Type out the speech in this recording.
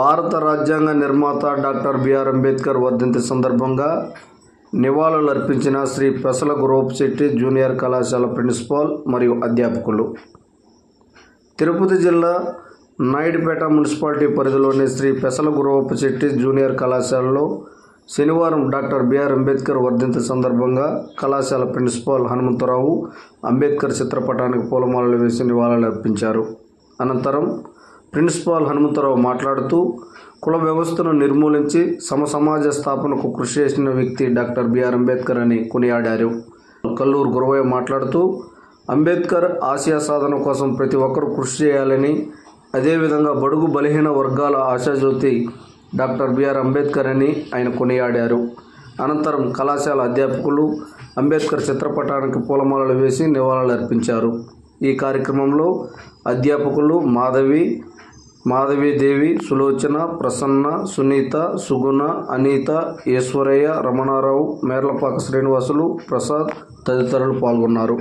భారత రాజ్యాంగ నిర్మాత డాక్టర్ బిఆర్ అంబేద్కర్ వర్ధంతి సందర్భంగా నివాళులర్పించిన శ్రీ పెసల శెట్టి జూనియర్ కళాశాల ప్రిన్సిపాల్ మరియు అధ్యాపకులు. తిరుపతి జిల్లా నాయుడుపేట మున్సిపాలిటీ పరిధిలోని శ్రీ పెసల శెట్టి జూనియర్ కళాశాలలో శనివారం డాక్టర్ బిఆర్ అంబేద్కర్ వర్ధంతి సందర్భంగా కళాశాల ప్రిన్సిపాల్ హనుమంతరావు అంబేద్కర్ చిత్రపటానికి పూలమాలలు వేసి నివాళులర్పించారు. అనంతరం ప్రిన్సిపాల్ హనుమంతరావు మాట్లాడుతూ కుల వ్యవస్థను నిర్మూలించి సమసమాజ స్థాపనకు కృషి చేసిన వ్యక్తి డాక్టర్ బిఆర్ అంబేద్కర్ అని కొనియాడారు. కల్లూరు గురవయ్య మాట్లాడుతూ అంబేద్కర్ ఆసియా సాధన కోసం ప్రతి ఒక్కరూ కృషి చేయాలని అదేవిధంగా బడుగు బలహీన వర్గాల ఆశాజ్యోతి డాక్టర్ బిఆర్ అంబేద్కర్ అని ఆయన కొనియాడారు. అనంతరం కళాశాల అధ్యాపకులు అంబేద్కర్ చిత్రపటానికి పూలమాలలు వేసి నివాళులర్పించారు. ఈ కార్యక్రమంలో అధ్యాపకులు మాధవి మాధవీదేవి సులోచన ప్రసన్న సునీత సుగుణ అనిత ఈశ్వరయ్య రమణారావు మేర్లపాక శ్రీనివాసులు ప్రసాద్ తదితరులు పాల్గొన్నారు.